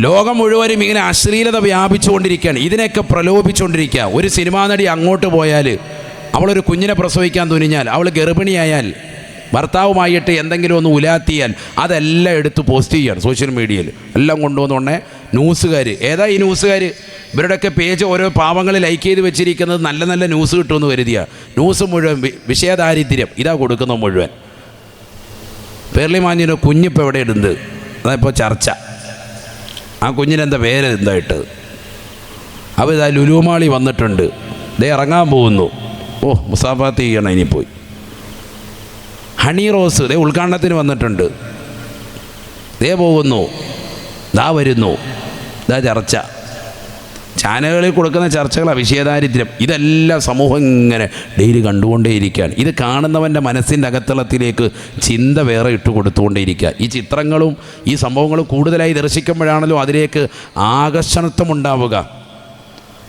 ലോകം മുഴുവനും ഇങ്ങനെ അശ്ലീലത വ്യാപിച്ചുകൊണ്ടിരിക്കുകയാണ്. ഇതിനെയൊക്കെ പ്രലോഭിച്ചുകൊണ്ടിരിക്കുക. ഒരു സിനിമാ നടി അങ്ങോട്ട് പോയാൽ അവളൊരു കുഞ്ഞിനെ പ്രസവിക്കാൻ തുനിഞ്ഞാൽ അവൾ ഗർഭിണിയായാൽ ഭർത്താവുമായിട്ട് എന്തെങ്കിലും ഒന്ന് ഉലാത്തിയാൽ അതെല്ലാം എടുത്ത് പോസ്റ്റ് ചെയ്യാണ് സോഷ്യൽ മീഡിയയിൽ. എല്ലാം കൊണ്ടുവന്നുകൊണ്ടേ ന്യൂസുകാർ ഏതാ ഈ ന്യൂസുകാർ ഇവരുടെയൊക്കെ പേജ് ഓരോ പാവങ്ങൾ ലൈക്ക് ചെയ്ത് വെച്ചിരിക്കുന്നത് നല്ല നല്ല ന്യൂസ് കിട്ടുമെന്ന് കരുതിയ. ന്യൂസ് മുഴുവൻ വിഷയദാരിദ്ര്യം. ഇതാ കൊടുക്കുന്നത് മുഴുവൻ. പേർലി മാഞ്ഞിന്റെ കുഞ്ഞിപ്പോൾ എവിടെ ഇടുന്നത് അതിപ്പോൾ ചർച്ച. ആ കുഞ്ഞിനെന്താ പേര് എന്തായിട്ട്? അപ്പോൾ ഇതാ ലുലുമാളി വന്നിട്ടുണ്ട്. ദേ ഇറങ്ങാൻ പോകുന്നു. ഓ മുസാഫാത്ത് ചെയ്യണം ഇനി പോയി. ഹണി റോസ് ദേ ഉദ്ഘാടനത്തിന് വന്നിട്ടുണ്ട്. ദേ പോകുന്നു. ദാ വരുന്നു. ദാ ചർച്ച. ചാനലുകളിൽ കൊടുക്കുന്ന ചർച്ചകൾ അവിഷയദാരിദ്ര്യം ഇതെല്ലാം സമൂഹം ഇങ്ങനെ ഡെയിലി കണ്ടുകൊണ്ടേയിരിക്കുകയാണ്. ഇത് കാണുന്നവന്റെ മനസ്സിന്റെ അകത്തളത്തിലേക്ക് ചിന്ത വേറെ ഇട്ട് കൊടുത്തുകൊണ്ടേയിരിക്കുക ഈ ചിത്രങ്ങളും ഈ സംഭവങ്ങളും കൂടുതലായി ദർശിക്കുമ്പോഴാണല്ലോ അതിലേക്ക് ആകർഷണത്വം ഉണ്ടാവുക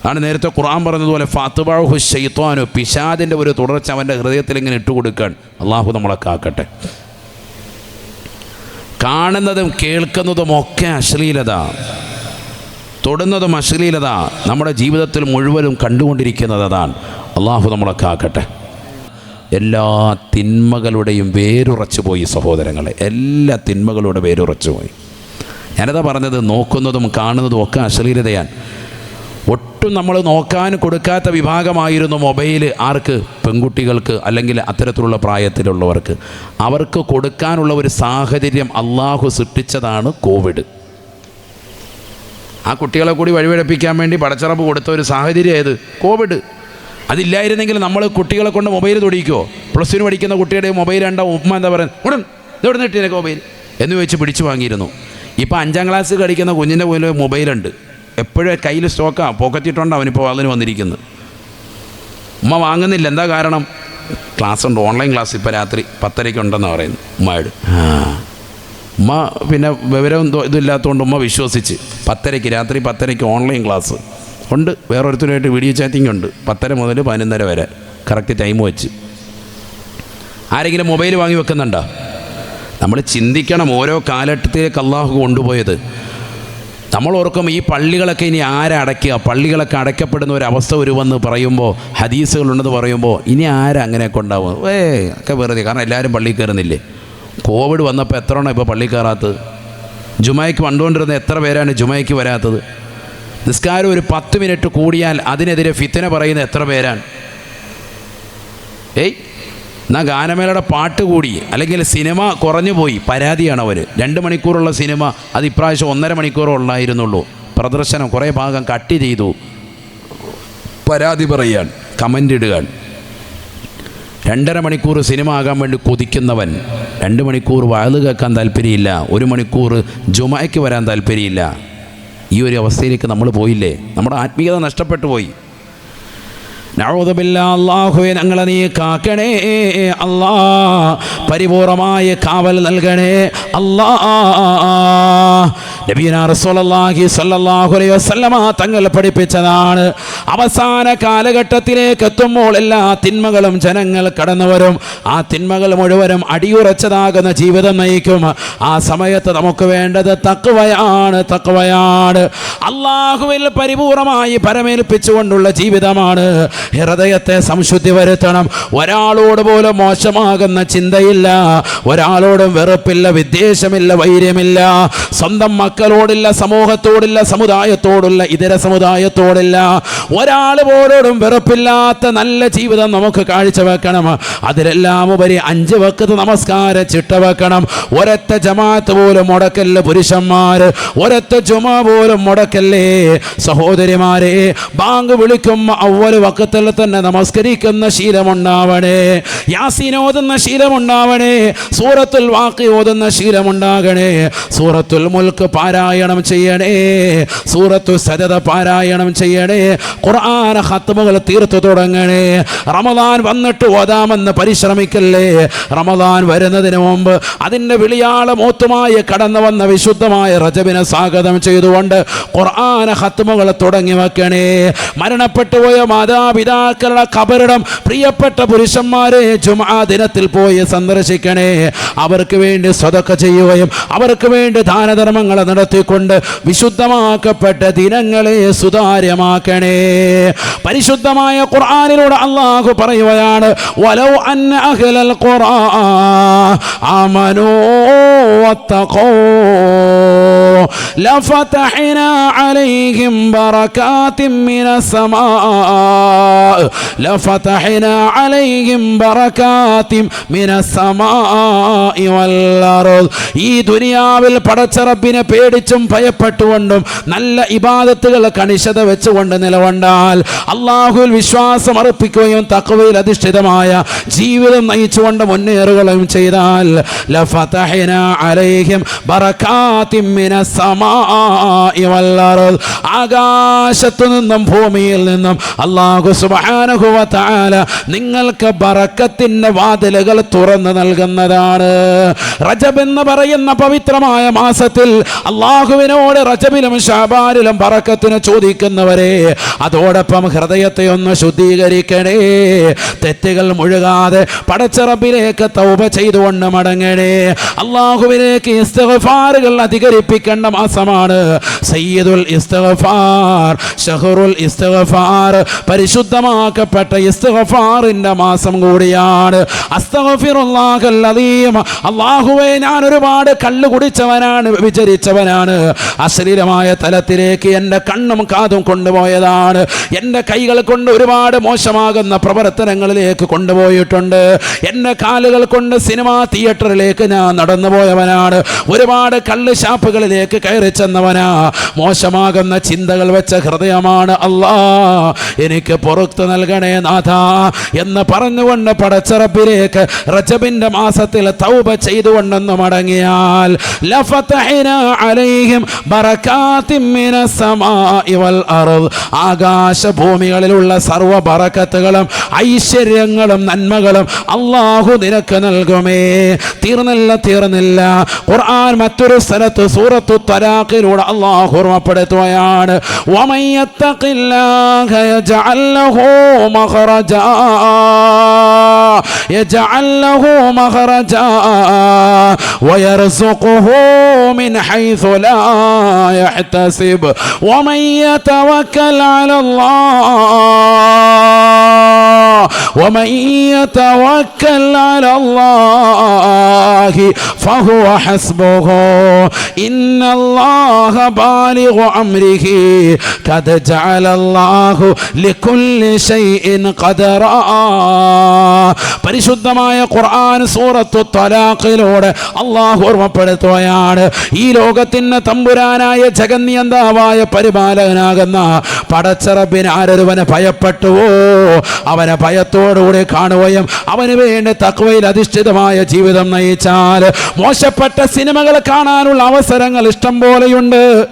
ആണ് നേരത്തെ ഖുർആൻ പറഞ്ഞതുപോലെ ഫാത്തുബാഹു ഷെയ്ത്വാനു പിശാദിന്റെ ഒരു തുടർച്ച അവന്റെ ഹൃദയത്തിൽ ഇങ്ങനെ ഇട്ട് കൊടുക്കാൻ അള്ളാഹു നമ്മളെ കാക്കട്ടെ. കാണുന്നതും കേൾക്കുന്നതും ഒക്കെ അശ്ലീലത. തൊടുന്നതും അശ്ലീലത നമ്മുടെ ജീവിതത്തിൽ മുഴുവനും കണ്ടുകൊണ്ടിരിക്കുന്നത് അതാണ്. അള്ളാഹു നമ്മളെ കാക്കട്ടെ എല്ലാ തിന്മകളുടെയും വേരുറച്ചു പോയി സഹോദരങ്ങളെ. എല്ലാ തിന്മകളുടെ വേരുറച്ചു പോയി ഞാനതാ പറഞ്ഞത് നോക്കുന്നതും കാണുന്നതും ഒക്കെ അശ്ലീലതയാണ്. ഒട്ടും നമ്മൾ നോക്കാൻ കൊടുക്കാത്ത വിഭാഗമായിരുന്നു മൊബൈൽ ആർക്ക്? പെൺകുട്ടികൾക്ക് അല്ലെങ്കിൽ അത്തരത്തിലുള്ള പ്രായത്തിലുള്ളവർക്ക്. അവർക്ക് കൊടുക്കാനുള്ള ഒരു സാഹചര്യം അള്ളാഹു സൃഷ്ടിച്ചതാണ് കോവിഡ്. ആ കുട്ടികളെ കൂടി വഴിവഴപ്പിക്കാൻ വേണ്ടി പടച്ചറപ്പ് കൊടുത്ത ഒരു സാഹചര്യം ഏത്? കോവിഡ്. അതില്ലായിരുന്നെങ്കിൽ നമ്മൾ കുട്ടികളെ കൊണ്ട് മൊബൈൽ തൊടിക്കുമോ പ്ലസ് ടു പഠിക്കുന്ന കുട്ടിയുടെ മൊബൈൽ രണ്ടോ ഉമ്മ എന്താ പറയുക ഉടൻ ഇതെവിടെ നിട്ടിനൊക്കെ മൊബൈൽ എന്ന് വെച്ച് പിടിച്ചു വാങ്ങിയിരുന്നു. ഇപ്പോൾ അഞ്ചാം ക്ലാസ് കളിക്കുന്ന കുഞ്ഞിന്റെ പോലെ മൊബൈലുണ്ട്. എപ്പോഴും കയ്യിൽ സ്റ്റോക്കാണ് പോക്കറ്റിട്ടുണ്ട് അവനിപ്പോൾ അതിന് വന്നിരിക്കുന്നത് ഉമ്മ വാങ്ങുന്നില്ല. എന്താ കാരണം? ക്ലാസ് ഉണ്ട് ഓൺലൈൻ ക്ലാസ് ഇപ്പോൾ രാത്രി പത്തരയ്ക്ക് ഉണ്ടെന്നാണ് പറയുന്നത് ഉമ്മയോട്. ആ. ഉമ്മ പിന്നെ വിവരം ഇതില്ലാത്തതുകൊണ്ട് ഉമ്മ വിശ്വസിച്ച്. പത്തരയ്ക്ക് രാത്രി പത്തരയ്ക്ക് ഓൺലൈൻ ക്ലാസ് ഉണ്ട്. വേറൊരുത്തരുമായിട്ട് വീഡിയോ ചാറ്റിംഗ് ഉണ്ട്. പത്തര മുതൽ പതിനൊന്നര വരെ. കറക്റ്റ് ടൈം വെച്ച്. ആരെങ്കിലും മൊബൈൽ വാങ്ങി വെക്കുന്നുണ്ടോ? നമ്മൾ ചിന്തിക്കണം ഓരോ കാലഘട്ടത്തിലേക്ക് അള്ളാഹു കൊണ്ടുപോയത്. നമ്മൾ ഓർക്കും ഈ പള്ളികളൊക്കെ ഇനി ആരടയ്ക്കുക പള്ളികളൊക്കെ അടയ്ക്കപ്പെടുന്ന ഒരു അവസ്ഥ വരുമെന്ന് പറയുമ്പോൾ ഹദീസുകളുണ്ടെന്ന് പറയുമ്പോൾ ഇനി ആരങ്ങനെയൊക്കെ ഉണ്ടാവും ഏ ഒക്കെ വെറുതെ. കാരണം എല്ലാവരും പള്ളിയിൽ കയറുന്നില്ലേ? കോവിഡ് വന്നപ്പോൾ എത്ര എണ്ണം ഇപ്പോൾ പള്ളി കയറാത്തത്? ജുമായ്ക്ക് വണ്ടുകൊണ്ടിരുന്ന എത്ര പേരാണ് ജുമായ്ക്ക് വരാത്തത്? നിസ്കാരം ഒരു പത്ത് മിനിറ്റ് കൂടിയാൽ അതിനെതിരെ ഫിത്തന പറയുന്ന എത്ര പേരാണ്? ഏയ് എന്നാൽ ഗാനമേളയുടെ പാട്ട് കൂടി അല്ലെങ്കിൽ സിനിമ കുറഞ്ഞു പോയി പരാതിയാണ് അവർ രണ്ട് മണിക്കൂറുള്ള സിനിമ അത് ഇപ്രാവശ്യം ഒന്നര മണിക്കൂറോ ഉള്ളായിരുന്നുള്ളൂ. പ്രദർശനം കുറേ ഭാഗം കട്ട് ചെയ്തു. പരാതി പറയുകയാണ് കമന്റ് ഇടുകയാണ്. രണ്ടര മണിക്കൂർ സിനിമ ആകാൻ വേണ്ടി കൊതിക്കുന്നവൻ രണ്ട് മണിക്കൂർ വയത് കേൾക്കാൻ താല്പര്യമില്ല ഒരു മണിക്കൂർ ജുമായ്ക്ക് വരാൻ താല്പര്യമില്ല. ഈ ഒരു അവസ്ഥയിലേക്ക് നമ്മൾ പോയില്ലേ? നമ്മുടെ ആത്മീയത നഷ്ടപ്പെട്ടു പോയി. ഞങ്ങളെ നീ കാക്കണേ. അല്ലാ പരിപൂർണമായ കാവൽ നൽകണേ. അല്ലാ തങ്ങൾ പഠിപ്പിച്ചതാണ്. അവസാന കാലഘട്ടത്തിലേക്ക് എത്തുമ്പോൾ എല്ലാ തിന്മകളും ജനങ്ങൾ കടന്നു വരും. ആ തിന്മകൾ മുഴുവനും അടിയുറച്ചതാകുന്ന ജീവിതം നയിക്കും. ആ സമയത്ത് നമുക്ക് വേണ്ടത് തക്കുവയാണ് തക്കുവയാണ് അള്ളാഹുവിൽ പരിപൂർണമായി പരമേൽപ്പിച്ചുകൊണ്ടുള്ള ജീവിതമാണ്. ഹൃദയത്തെ സംശുദ്ധി വരുത്തണം. ഒരാളോട് പോലും മോശമാകുന്ന ചിന്തയില്ല. ഒരാളോടും വെറുപ്പില്ല വിദ്വേഷമില്ല വൈര്യമില്ല. സ്വന്തം മക്കളോടില്ല സമൂഹത്തോടില്ല സമുദായത്തോടില്ല ഇതര സമുദായത്തോടില്ല. ഒരാൾ പോലോടും വെറുപ്പില്ലാത്ത നല്ല ജീവിതം നമുക്ക് കാഴ്ചവെക്കണം. അതിലെല്ലാം ഉപരി അഞ്ച് വക്കത്ത് നമസ്കാര ചിട്ട വെക്കണം. ഒരൊറ്റ ജമാഅത്ത് പോലും മുടക്കല്ല പുരുഷന്മാർ ഒരൊറ്റ ജുമ പോലും മുടക്കല്ലേ? സഹോദരിമാരെ ബാങ്ക് വിളിക്കുമ്പോൾ അവൽ വക്കത്തിൽ തന്നെ നമസ്കരിക്കുന്ന ശീലമുണ്ടാവണേ. യാസീൻ ഓതുന്ന ശീലമുണ്ടാവണേ. സൂറത്തുൽ വാക്കി ഓതുന്ന ശീലമുണ്ടാകണേ. സൂറത്തുൽ മുൽക്ക് പാരായണം ചെയ്യണേ. സൂറത്തു സജത പാരായണം ചെയ്യണേ. ഖുർആൻ ഹത്തുമുകൾ തീർത്തു തുടങ്ങണേ. റമദാൻ വന്നിട്ട് ഓതാമെന്ന് പരിശ്രമിക്കല്ലേ? റമദാൻ വരുന്നതിന് മുമ്പ് അതിന്റെ വിളിയാള മൂത്തുമായി കടന്നു വന്ന വിശുദ്ധമായ റജബിനെ സ്വാഗതം ചെയ്തുകൊണ്ട് ഖുർആൻ ഹത്തുമുകൾ തുടങ്ങി വെക്കണേ. മരണപ്പെട്ടുപോയ മാതാപിതാ മാതാപിതാക്കളുടെ കബറിടം പ്രിയപ്പെട്ട പുരുഷന്മാരെ ജുമാ ദിനത്തിൽ പോയി സന്ദർശിക്കണേ. അവർക്ക് വേണ്ടി സ്വതൊക്കെ ചെയ്യുകയും അവർക്ക് വേണ്ടി ദാനധർമ്മങ്ങൾ നടത്തിക്കൊണ്ട് വിശുദ്ധമാക്കപ്പെട്ട ദിനങ്ങളെ സുതാര്യമാക്കണേ. പരിശുദ്ധമായ ഖുർആാനിലൂടെ അള്ളാഹു പറയുകയാണ് വലൗ അന്ന ഖുർആൻ ആമനൂ വത്തഖൂ. لفتحنا عليهم بركات من السماء لفتحنا عليهم بركات من السماء والأرض ഈ ദുനിയാവിൽ പടച്ചറബിനെ പേടിച്ചും ഭയപ്പെട്ടുകൊണ്ടും നല്ല ഇബാദത്തുകൾ കണിശത വെച്ചുകൊണ്ട് നിലകൊണ്ടാൽ അള്ളാഹുൽ വിശ്വാസം അർപ്പിക്കുകയും തക്കവയിൽ അധിഷ്ഠിതമായ ജീവിതം നയിച്ചുകൊണ്ട് മുന്നേറുകയും ചെയ്താൽ ലഫതഹന അലൈഹിം ബറകാത്തിൻ മിനസ് സമാഇ വൽ അർദ് ആകാശത്തു നിന്നും ഭൂമിയിൽ നിന്നും അള്ളാഹു സുബ്ഹാനഹു വ തആല നിങ്ങൾക്ക് ബറക്കത്തിന്റെ വാതിലുകൾ തുറന്നു നൽകുന്നതാണ്. റജബ് എന്ന് പറയുന്ന പവിത്രമായ മാസത്തിൽ അള്ളാഹുവിനോട് റജബിലും ഷാബാനിലും ബറക്കത്തിന് ചോദിക്കുന്നവരെ അതോടൊപ്പം ഹൃദയത്തെ ഒന്ന് ശുദ്ധീകരിക്കണേ. തെറ്റുകൾ മുഴുകാതെ പടച്ചറപ്പിലേക്ക് തൗപ ചെയ്തുകൊണ്ട് മടങ്ങണേ. അള്ളാഹുവിലേക്ക് ഇസ്തഗഫാറുകൾ അധികരിപ്പിക്കേണ്ട മാസമാണ് സയ്യിദുൽ ഇസ്തഗഫാർ ഷഹറുൽ ഇസ്തഗഫാർ പരിശുദ്ധമാക്കപ്പെട്ട ഇസ്തഗഫാറിന്റെ മാസം കൂടിയാണ്. അള്ളാഹുവേ ഞാൻ ഒരുപാട് കള്ള് കുടിച്ചവനാണ് വിചരിച്ചവനാണ്. അശ്ലീലമായ തലത്തിലേക്ക് എന്റെ കണ്ണും കാതും കൊണ്ടുപോയതാണ്. എന്റെ കൈകൾ കൊണ്ട് ഒരുപാട് മോശമാകുന്ന പ്രവർത്തനങ്ങളിലേക്ക് കൊണ്ടുപോയിട്ടുണ്ട്. എന്റെ കാലുകൾ കൊണ്ട് സിനിമാ തിയേറ്ററിലേക്ക് ഞാൻ നടന്നു പോയവനാണ് ഒരുപാട് കള്ള് ഷാപ്പുകളിലേക്ക് കയറി ചെന്നവനാ. മോശമാകുന്ന ചിന്തകൾ വെച്ച ഹൃദയമാണ് അല്ലാ എനിക്ക് പുറത്തു നൽകണേ നാഥ എന്ന് പറഞ്ഞുകൊണ്ട് പടച്ചറപ്പിലേക്ക് റജബിന്റെ മാസത്തിൽ തൗബ ചെയ്തുകൊണ്ടെന്ന് മടങ്ങിയാൽ ആകാശ ഭൂമികളിലുള്ള സർവ ബറക്കത്തുകളും ഐശ്വര്യങ്ങളും നന്മകളും അള്ളാഹു നിനക്ക് നൽകുമേ. തീർന്നില്ല തീർന്നില്ല. ഖുർആൻ മറ്റൊരു സ്ഥലത്ത് സൂറത്തു തലാഖിലൂടെ അള്ളാഹു ഓർമ്മപ്പെടുത്തുകയാണ്. വമൻ യത്തഖില്ലാഹ യജ്അൽ ലഹു മഖറജാ. യജ്അൽ മഖറജാ. ويرزقه من حيث لا يحتسب ومن يتوكل على الله ومن يتوكل على الله فهو حسبه إن الله بالغ أمره قد جعل الله لكل شيء قدرا പരിശുദ്ധമായ ഖുർആൻ സൂറത്തു തലാഖിലൂടെ അള്ളാഹു ഓർമ്മപ്പെടുത്തുകയാണ്. ഈ ലോകത്തിന് തമ്പുരാനായ ജഗന്യന്താവായ പരിപാലകനാകുന്ന പടച്ചറബിന് ആരൊരുവനെ ഭയപ്പെട്ടുവോ? അവനെ ഭയത്തോടുകൂടി കാണുകയും അവന് വേണ്ടി തക്വയിൽ അധിഷ്ഠിതമായ ജീവിതം നയിച്ചാൽ മോശപ്പെട്ട സിനിമകൾ കാണാനുള്ള അവസരങ്ങൾ ഇഷ്ടം പോലെയുണ്ട്.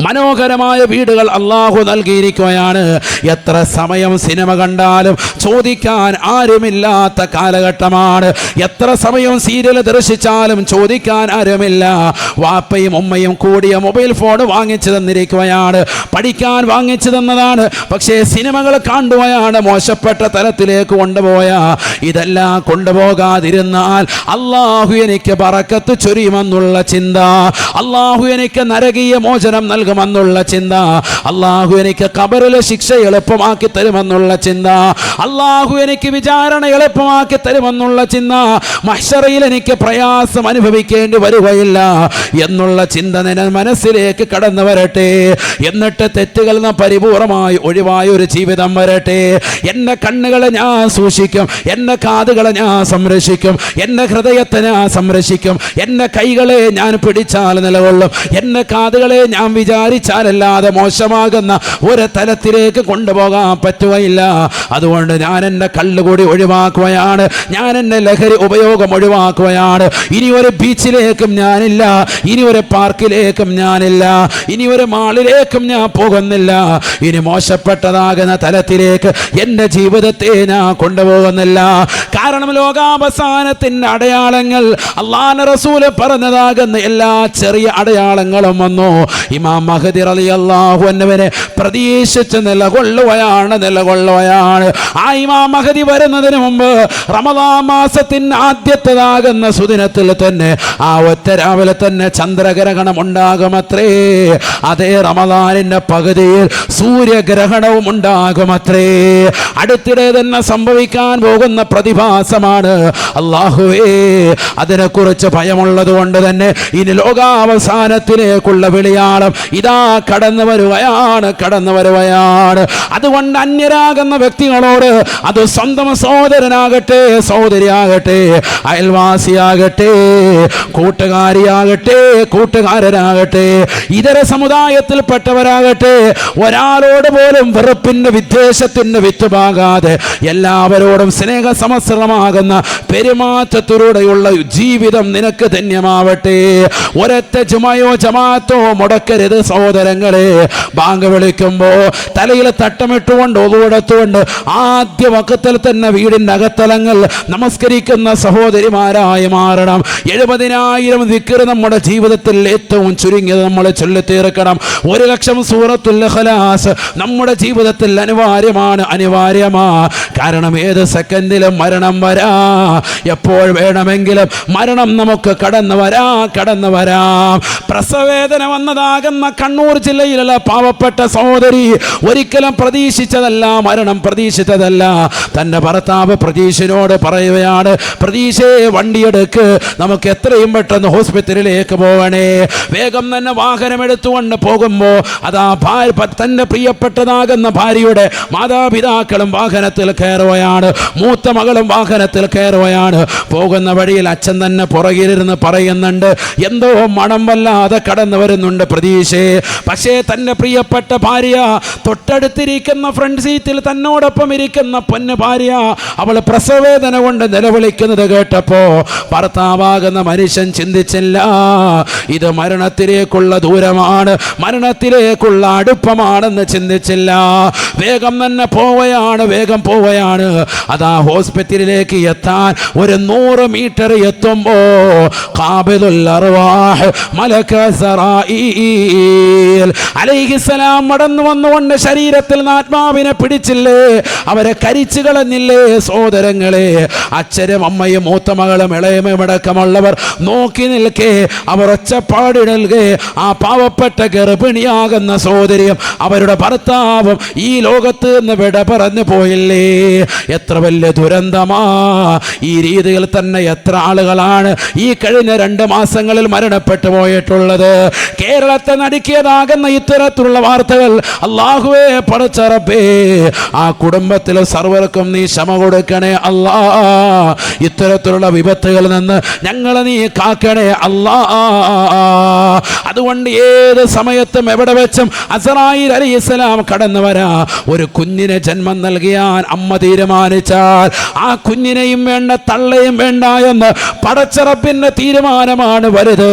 മനോഹരമായ വീടുകൾ അള്ളാഹു നൽകിയിരിക്കുകയാണ്. എത്ര സമയം സിനിമ കണ്ടാലും ചോദിക്കാൻ ആരുമില്ലാത്ത കാലഘട്ടമാണ്. എത്ര സമയം സീരിയൽ ദർശിച്ചാലും ചോദിക്കാൻ ആരുമില്ല. വാപ്പയും ഉമ്മയും കൂടിയ മൊബൈൽ ഫോൺ വാങ്ങിച്ചു തന്നിരിക്കുകയാണ്. പഠിക്കാൻ വാങ്ങിച്ചു തന്നതാണ്. പക്ഷേ സിനിമകൾ കാണുകയാണ് മോശപ്പെട്ട തലത്തിലേക്ക് കൊണ്ടുപോയ. ഇതെല്ലാം കൊണ്ടുപോകാതിരുന്നാൽ അള്ളാഹു എനിക്ക് പറക്കത്ത് ചൊരിയുമെന്നുള്ള ചിന്ത. അള്ളാഹു എനിക്ക് നരകീയ മോചനം നൽകുമെന്നുള്ള ചിന്ത. അള്ളാഹു എനിക്ക് കബറിലെ ശിക്ഷ എളുപ്പമാക്കി തരുമെന്നുള്ള ചിന്ത. അള്ളാഹു എനിക്ക് വിചാരണ എളുപ്പമാക്കി തരുമെന്നുള്ള ചിന്ത. മഷറയിൽ എനിക്ക് പ്രയാസം അനുഭവിക്കേണ്ടി വരികയില്ല എന്നുള്ള ചിന്ത നിന മനസ്സിലേക്ക് കടന്നു വരട്ടെ. എന്നിട്ട് തെറ്റുകൾ നിന്ന് പരിപൂർണമായി ഒഴിവായ ഒരു ജീവിതം വരട്ടെ. എന്റെ കണ്ണുകളെ ഞാൻ സൂക്ഷിക്കും. എന്റെ കാതുകളെ ഞാൻ സംരക്ഷിക്കും. എന്റെ ഹൃദയത്തെ ഞാൻ സംരക്ഷിക്കും. എന്റെ കൈകളെ ഞാൻ പിടിച്ചാൽ നിലകൊള്ളും. എന്റെ കാതുകളെ ഞാൻ വിചാരിച്ചാലല്ലാതെ മോശമാകുന്ന ഒരു തലത്തിലേക്ക് കൊണ്ടുപോകാൻ പറ്റുകയില്ല. അതുകൊണ്ട് ഞാൻ എന്റെ കള്ളുകൂടി ഒഴിവാക്കുകയാണ്. ഞാൻ എന്റെ ലഹരി ഉപയോഗം ഒഴിവാക്കുകയാണ്. ഇനി ഒരു ബീച്ചിലേക്കും ഞാനില്ല. ഇനി ഒരു പാർക്കിലേക്കും ഞാനില്ല. ഇനി ഒരു മാളിലേക്കും ഞാൻ പോകുന്നില്ല. ഇനി മോശപ്പെട്ടതാകുന്ന തലത്തിലേക്ക് എന്റെ ജീവിതത്തെ ഞാൻ കൊണ്ടുപോകുന്നില്ല. കാരണം ലോകാവസാനത്തിന്റെ അടയാളങ്ങൾ അള്ളാൻ റസൂൽ പറഞ്ഞതാകുന്ന എല്ലാ ചെറിയ അടയാളങ്ങളും വന്നു. ഇമാം മഹദി റളിയല്ലാഹു എന്നവനെ പ്രതീക്ഷിച്ച് നിലകൊള്ളുകയാണ് നിലകൊള്ളുകയാണ്. ആ ഇമാം മഹദി വരുന്നതിന് മുമ്പ് റമദാ മാസത്തിന് ആദ്യത്തേതാകുന്ന സുദിനത്തിൽ തന്നെ ആ ഒറ്റ രാവിലെ തന്നെ ചന്ദ്രഗ്രഹണം ഉണ്ടാകുമത്രേ. അതേ റമദാനിന്റെ പകുതിയിൽ സൂര്യഗ്രഹണവും ഉണ്ടാകുമത്രേ. അടുത്തിടെ തന്നെ സംഭവിക്കാൻ പോകുന്ന പ്രതിഭാസമാണ് അള്ളാഹുവേ അതിനെക്കുറിച്ച് ഭയമുള്ളത് കൊണ്ട് തന്നെ ഇനി ലോകാവസാനത്തിലേക്കുള്ള വിളിയാളം ഇതാ കടന്നു വരുവയാണ് കടന്നു വരുവയാണ്. അതുകൊണ്ട് അന്യരാകുന്ന വ്യക്തികളോട് അത് സ്വന്തം സഹോദരനാകട്ടെ സഹോദരിയാകട്ടെ അയൽവാസിയാകട്ടെ കൂട്ടുകാരിയാകട്ടെ കൂട്ടുകാരനാകട്ടെ ഇതര സമുദായത്തിൽപ്പെട്ടവരാകട്ടെ ഒരാളോട് പോലും വെറുപ്പിന്റെ വിദ്വേഷത്തിന്റെ വിത്തുപാകാതെ എല്ലാവരോടും സ്നേഹസമസ്രമാകുന്ന പെരുമാറ്റത്തിലൂടെയുള്ള ജീവിതം നിനക്ക് ധന്യമാവട്ടെ. ഒരൊറ്റ ചുമയോ ചമാത്തോ മുടക്കരുത്. സഹോദരങ്ങളെ? ബാങ്ക് വിളിക്കുമ്പോൾ തലയിൽ തട്ടമിട്ടുകൊണ്ട് ഒതുകൊടുത്തുകൊണ്ട് ആദ്യ വക്കത്തിൽ തന്നെ വീടിന്റെ അകത്തലങ്ങൾ നമസ്കരിക്കുന്ന സഹോദരിമാരായി മാറണം. എഴുപതിനായിരം ദിക്കർ നമ്മുടെ ജീവിതത്തിൽ ഏറ്റവും ചുരുങ്ങിയത് നമ്മൾ ചൊല്ലിത്തീർക്കണം. ഒരു ലക്ഷം സൂറത്തുൽ ഖലാസ് നമ്മുടെ ജീവിതത്തിൽ അനിവാര്യമാണ് അനിവാര്യമാ. കാരണം ഏത് സെക്കൻഡിലും മരണം വരാ. എപ്പോൾ വേണമെങ്കിലും മരണം നമുക്ക് കടന്നു വരാ കടന്നു വരാം. പ്രസവേദന വന്നതാകുന്ന കണ്ണൂർ ജില്ലയിലുള്ള പാവപ്പെട്ട സഹോദരി ഒരിക്കലും പ്രതീക്ഷിച്ചതല്ല മരണം പ്രതീക്ഷിച്ചതല്ല. തന്റെ ഭർത്താവ് പ്രതീക്ഷനോട് പറയുകയാണ് പ്രതീക്ഷയെ വണ്ടിയെടുക്ക്. നമുക്ക് എത്രയും പെട്ടെന്ന് ഹോസ്പിറ്റലിലേക്ക് പോകണേ വേഗം തന്നെ വാഹനം എടുത്തുകൊണ്ട് പോകുമ്പോൾ അതാ ഭാര്യ തന്റെ പ്രിയപ്പെട്ടതാകുന്ന ഭാര്യയുടെ മാതാപിതാക്കളും വാഹനത്തിൽ കയറുകയാണ്. മൂത്ത മകളും വാഹനത്തിൽ കയറുകയാണ്. പോകുന്ന വഴിയിൽ അച്ഛൻ തന്നെ പുറകിലിരുന്ന് പറയുന്നുണ്ട് എന്തോ മണം വല്ലാതെ കടന്നു വരുന്നുണ്ട് പ്രതീക്ഷയെ പക്ഷേ തന്റെ പ്രിയപ്പെട്ട ഭാര്യ തൊട്ടടുത്തിരിക്കുന്ന ഫ്രണ്ട് സീറ്റിൽ തന്നോടൊപ്പം ഇരിക്കുന്ന പൊന്ന് ഭാര്യ അവൾ പ്രസവേദന കൊണ്ട് നിലവിളിക്കുന്നത് കേട്ടപ്പോ ഭർത്താവാകുന്ന മനുഷ്യൻ ചിന്തിച്ചില്ല ഇത് മരണത്തിലേക്കുള്ള ദൂരമാണ് മരണത്തിലേക്കുള്ള അടുപ്പമാണെന്ന് ചിന്തിച്ചില്ല. വേഗം തന്നെ പോവുകയാണ് വേഗം പോവുകയാണ്. അതാ ഹോസ്പിറ്റലിലേക്ക് എത്താൻ ഒരു നൂറ് മീറ്റർ എത്തുമ്പോൾ കാബിദുൽ അർവാഹ് മലക സറായീൽ അലൈഹിസ്സലാം മടന്നു വന്നുകൊണ്ട് ശരീരത്തിൽ ആത്മാവിനെ പിടിച്ചില്ലേ? അവരെ കരിച്ചു കളഞ്ഞില്ലേ സോദരങ്ങളെ അച്ഛനും അമ്മയും മൂത്തമകളും ഇളയമയും അടക്കമുള്ളവർ നോക്കി നിൽക്കേ. അവർ ഒച്ചപ്പാടിടൽകെ ആ പാവപ്പെട്ട ഗർഭിണിയാകുന്ന സോദരിയും അവരുടെ ഭർത്താവും ഈ ലോകത്ത് നിന്ന് വിട പറഞ്ഞു പോയില്ലേ? എത്ര വലിയ ദുരന്തമാ. ഈ രീതിയിൽ തന്നെ എത്ര ആളുകളാണ് ഈ കഴിഞ്ഞ രണ്ട് മാസങ്ങളിൽ മരണപ്പെട്ടു പോയിട്ടുള്ളത്. കേരളത്തെ നടുക്കിയതാകുന്ന ഇത്തരത്തിലുള്ള വാർത്തകൾ അള്ളാഹുവേ പടച്ചറപ്പേ ആ കുടുംബത്തിലെ സർവർക്കും നീ ക്ഷമ കൊടുക്കണേ അല്ലാ. ഇത്തരത്തിലുള്ള വിപത്തുകളിൽ നിന്ന് ഞങ്ങളെ നീ കാക്കണേ അല്ലാ. അതുകൊണ്ട് ഏത് സമയത്തും എവിടെ വെച്ചും അസറായി അലി ഇസ്ലാം കടന്നു വരാ. ഒരു കുഞ്ഞിനെ ജന്മം നൽകിയാൻ അമ്മ തീരുമാനിച്ചാൽ ആ കുഞ്ഞിനെയും വേണ്ട തള്ളയും വേണ്ട എന്ന് പടച്ചറപ്പിന്റെ തീരുമാനമാണ് വലുത്.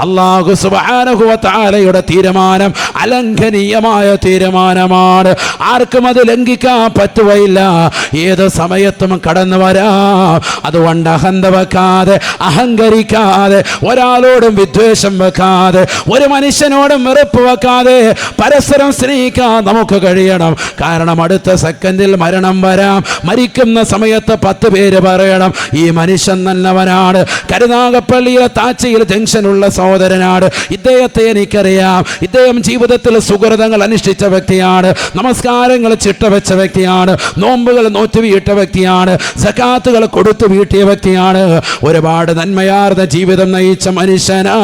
അള്ളാഹു സുബാനഹുവ താലയുടെ തീരുമാനം അലംഘനീയമായ തീരുമാനമാണ്. ആർക്കും അത് ലംഘിക്കാൻ പറ്റുകയില്ല. ഏത് സമയത്തും കടന്നു വരാം. അതുകൊണ്ട് അഹന്ത വെക്കാതെ അഹങ്കരിക്കാതെ ഒരാളോടും വിദ്വേഷം വെക്കാതെ ഒരു മനുഷ്യനോടും വെറുപ്പ് വെക്കാതെ പരസ്പരം സ്നേഹിക്കാൻ നമുക്ക് കഴിയണം. കാരണം അടുത്ത സെക്കൻഡിൽ മരണം വരാം. മരിക്കുന്ന സമയത്ത് പത്ത് പേര് പറയണം ഈ മനുഷ്യൻ നല്ലവനാണ്. കരുനാഗപ്പള്ളിയിലെ താച്ചയിൽ ജംഗ്ഷനുള്ള സഹോദരനാണ്. ഇദ്ദേഹത്തെ എനിക്കറിയാം. ഇദ്ദേഹം ജീവിതത്തിൽ സുഹൃതങ്ങൾ അനുഷ്ഠിച്ച വ്യക്തിയാണ്. നമസ്കാരങ്ങൾ ചിട്ട വെച്ച വ്യക്തിയാണ്. നോമ്പുകൾ നോറ്റുവീട്ട വ്യക്തിയാണ്. സക്കാത്തുകൾ കൊടുത്തു വീട്ടിയ വ്യക്തിയാണ്. ഒരുപാട് നന്മയാർന്ന ജീവിതം നയിച്ച മനുഷ്യനാ.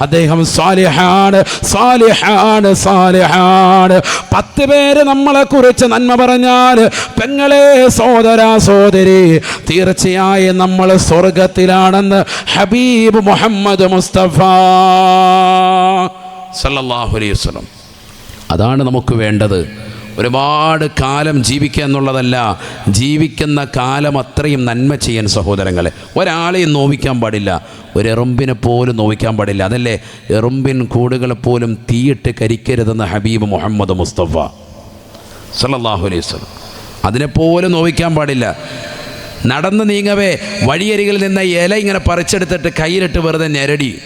അദ്ദേഹം സ്വാലിഹാണ് സ്വാലിഹാണ് സ്വാലിഹാണ് പത്ത് പേര് നമ്മളെ കുറിച്ച് നന്മ പറഞ്ഞാൽ പെങ്ങളെ സോദര സോദരി തീർച്ചയായും നമ്മൾ സ്വർഗത്തിലാണെന്ന് ഹബീബ് മുഹമ്മദ് മുസ്തഫ. സല്ലല്ലാഹു അലൈഹി വസല്ലം. അതാണ് നമുക്ക് വേണ്ടത്. ഒരുപാട് കാലം ജീവിക്കുക എന്നുള്ളതല്ല ജീവിക്കുന്ന കാലം അത്രയും നന്മ ചെയ്യാൻ സഹോദരങ്ങളെ. ഒരാളെയും നോവിക്കാൻ പാടില്ല ഒരു എറുമ്പിനെ പോലും നോവിക്കാൻ പാടില്ല. അതല്ലേ എറുമ്പിൻ കൂടുകളെ പോലും തീയിട്ട് കരിക്കരുതെന്ന് ഹബീബ് മുഹമ്മദ് മുസ്തഫ സല്ലല്ലാഹു അലൈഹി വസല്ലം. അതിനെപ്പോലും നോവിക്കാൻ പാടില്ല. നടന്ന് നീങ്ങവേ വഴിയരികിൽ നിന്ന് ഇല ഇങ്ങനെ പറിച്ചെടുത്തിട്ട് കയ്യിലിട്ട് വെറുതെ ഞെരടി.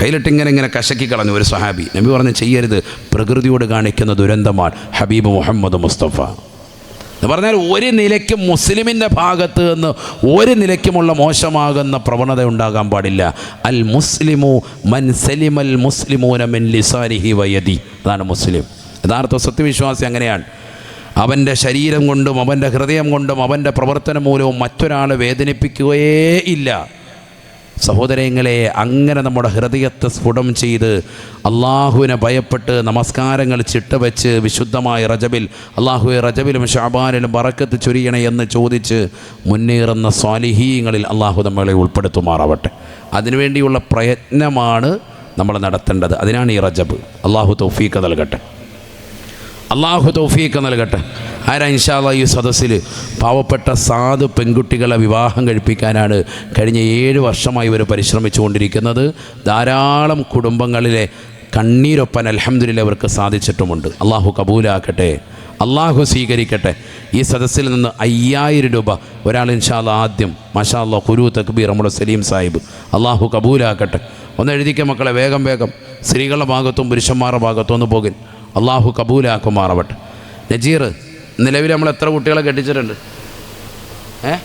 കയ്യിലിട്ട് ഇങ്ങനെ കശക്കി കളഞ്ഞു. ഒരു സഹാബി നബി പറഞ്ഞ് ചെയ്യരുത് പ്രകൃതിയോട് കാണിക്കുന്ന ദുരന്തമാണ് ഹബീബ് മുഹമ്മദ് മുസ്തഫ. എന്ന് പറഞ്ഞാൽ ഒരു നിലയ്ക്കും മുസ്ലിമിന്റെ ഭാഗത്ത് നിന്ന് ഒരു നിലയ്ക്കുമുള്ള മോശമാകുന്ന പ്രവണത ഉണ്ടാകാൻ പാടില്ല. അൽ മുസ്ലിമു മൻ സലിമൽ മുസ്ലിമൂന മിൻ ലിസാരിഹി വയതി അതാണ് മുസ്ലിം. യഥാർത്ഥ സത്യവിശ്വാസി അങ്ങനെയാണ്. അവന്റെ ശരീരം കൊണ്ടും അവന്റെ ഹൃദയം കൊണ്ടും അവന്റെ പ്രവർത്തനം മൂലവും മറ്റൊരാളെ വേദനിപ്പിക്കുകയേ ഇല്ല. സഹോദരങ്ങളെ അങ്ങനെ നമ്മുടെ ഹൃദയത്തെ സ്ഫുടം ചെയ്ത് അള്ളാഹുവിനെ ഭയപ്പെട്ട് നമസ്കാരങ്ങൾ ചിട്ടവെച്ച് വിശുദ്ധമായ റജബിൽ അള്ളാഹുവെ റജബിലും ഷാബാനിലും ബറക്കത്ത് ചൊരിയണേ എന്ന് ചോദിച്ച് മുന്നേറുന്ന സ്വാലിഹീങ്ങളിൽ അള്ളാഹു നമ്മളെ ഉൾപ്പെടുത്തുമാറാവട്ടെ. അതിനുവേണ്ടിയുള്ള പ്രയത്നമാണ് നമ്മൾ നടത്തേണ്ടത്. അതിനാണ് ഈ റജബ്. അള്ളാഹു തൗഫീക്ക് നൽകട്ടെ. അള്ളാഹു തൗഫീക്ക് നൽകട്ടെ. ആരാ ഇൻഷാല്ല ഈ സദസ്സിൽ പാവപ്പെട്ട സാധു പെൺകുട്ടികളെ വിവാഹം കഴിപ്പിക്കാനാണ് കഴിഞ്ഞ ഏഴ് വർഷമായി ഇവർ പരിശ്രമിച്ചുകൊണ്ടിരിക്കുന്നത്. ധാരാളം കുടുംബങ്ങളിലെ കണ്ണീരൊപ്പൻ അലഹമ്മദില്ല അവർക്ക് സാധിച്ചിട്ടുമുണ്ട്. അള്ളാഹു കബൂലാക്കട്ടെ. അള്ളാഹു സ്വീകരിക്കട്ടെ. ഈ സദസ്സിൽ നിന്ന് അയ്യായിരം രൂപ ഒരാൾ ഇൻഷാല്ല ആദ്യം മഷാ അല്ലാ കുരു തക്ബീർ നമ്മുടെ സലീം സാഹിബ് അള്ളാഹു കബൂലാക്കട്ടെ. ഒന്ന് എഴുതിക്ക മക്കളെ വേഗം വേഗം. സ്ത്രീകളുടെ ഭാഗത്തും പുരുഷന്മാരുടെ ഭാഗത്തും ഒന്ന് പോകുൻ. അള്ളാഹു കബൂലാക്കുമാറവട്ടെ. നജീർ നിലവിൽ നമ്മൾ എത്ര കുട്ടികളെ കെട്ടിച്ചിട്ടുണ്ട്? ഏ?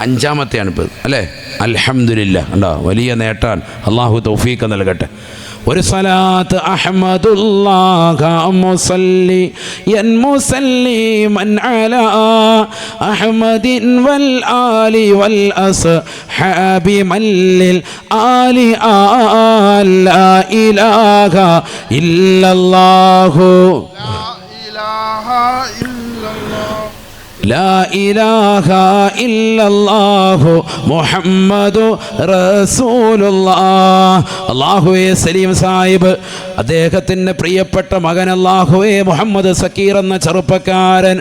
അഞ്ചാമത്തെയാണ് ഇപ്പോൾ അല്ലേ? അലഹമില്ല ഉണ്ടോ വലിയ നേട്ടാൻ അള്ളാഹു തൗഫീഖ് നൽകട്ടെ. ഒരു സലാത്ത് അഹമ്മദുല്ലാഹ മുസല്ലി യൻ മുസല്ലി മൻ അല അഹ്മദിൻ വൽ ആലി വൽ അസ് ഹാബി മല്ലിൽ ആലി ആല ഇലാഹ ഇല്ലല്ലാഹു ലാ ഇലാഹ ഇല്ല لا إلا الله إله إلا الله محمد رسول الله അള്ളാഹുവെ സലീം സാഹിബ് അദ്ദേഹത്തിൻ്റെ പ്രിയപ്പെട്ട മകൻ അള്ളാഹുവെ മുഹമ്മദ് സക്കീർ എന്ന ചെറുപ്പക്കാരൻ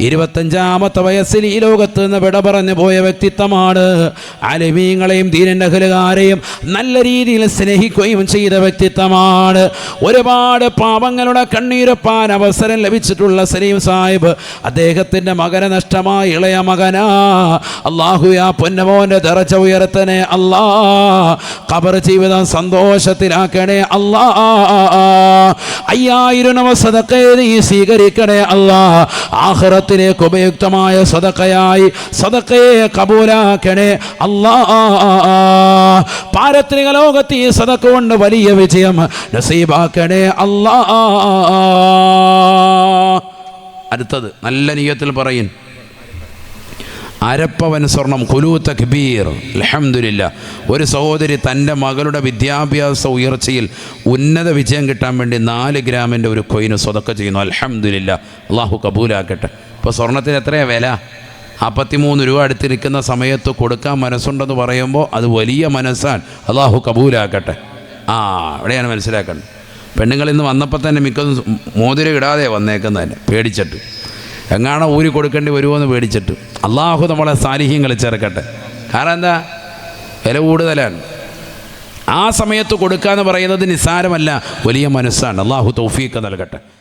ഇരുപത്തഞ്ചാമത്തെ വയസ്സിൽ ഈ ലോകത്ത് നിന്ന് വിട പറഞ്ഞു പോയ വ്യക്തിത്വമാണ് അലിമീങ്ങളെയും അഖിലുകാരെയും നല്ല രീതിയിൽ സ്നേഹിക്കുകയും ചെയ്ത വ്യക്തിത്വമാണ്. ഒരുപാട് പാപങ്ങളുടെ കണ്ണീരപ്പാൻ അവസരം ലഭിച്ചിട്ടുള്ള സലീം സാഹിബ് അദ്ദേഹത്തിന്റെ മകനെ നഷ്ടമായ ഇളയ മകനാ. അള്ളാഹു ആ പൊന്നമോന്റെ ദറച്ച ഉയർത്തനെ അല്ലാ. കബർ ജീവിതം സന്തോഷത്തിലാക്കണേ അല്ലാ. അയ്യായിരം സ്വീകരിക്കണേ അല്ലാ. ആഹ്റത്തിലേക്ക് ഉപയുക്തമായ സദക്കയായി സദക്കയെ കബൂലാക്കണേ. അല്ലാ പാരത്രിക ലോകത്ത് ഈ സദക്ക കൊണ്ട് വലിയ വിജയം നസീബാക്കണേ. അല്ലാ അടുത്തത് നല്ല നീയത്തിൽ പറയും. അരപ്പവൻ സ്വർണം കുലു തക്ബീർ. അലഹമില്ല ഒരു സഹോദരി തന്റെ മകളുടെ വിദ്യാഭ്യാസ ഉയർച്ചയിൽ ഉന്നത വിജയം കിട്ടാൻ വേണ്ടി നാല് ഗ്രാമിന്റെ ഒരു കൊയിന് സ്വതക്ക ചെയ്യുന്നു. അലഹമില്ല അള്ളാഹു കബൂലാക്കട്ടെ. ഇപ്പോൾ സ്വർണത്തിന് എത്രയാണ് വില? അപ്പത്തിമൂന്ന് രൂപ അടുത്തിരിക്കുന്ന സമയത്ത് കൊടുക്കാൻ മനസ്സുണ്ടെന്ന് പറയുമ്പോൾ അത് വലിയ മനസ്സാൻ അള്ളാഹു കബൂലാക്കട്ടെ. ആ അവിടെയാണ് മനസ്സിലാക്കേണ്ടത്. പെണ്ണുങ്ങൾ ഇന്ന് വന്നപ്പോൾ തന്നെ മിക്കതും മോതിരം ഇടാതെ വന്നേക്കുന്നതന്നെ പേടിച്ചിട്ട്. എങ്ങാണോ ഊരി കൊടുക്കേണ്ടി വരുമോ എന്ന് പേടിച്ചിട്ട്. അള്ളാഹു നമ്മളെ സാലിഹ്യം കളിച്ചിറക്കട്ടെ കാരണം എന്താ? വില കൂടുതലാണ്. ആ സമയത്ത് കൊടുക്കുക എന്ന് പറയുന്നത് നിസ്സാരമല്ല വലിയ മനസ്സാണ്. അള്ളാഹു തൗഫീക്ക് നൽകട്ടെ.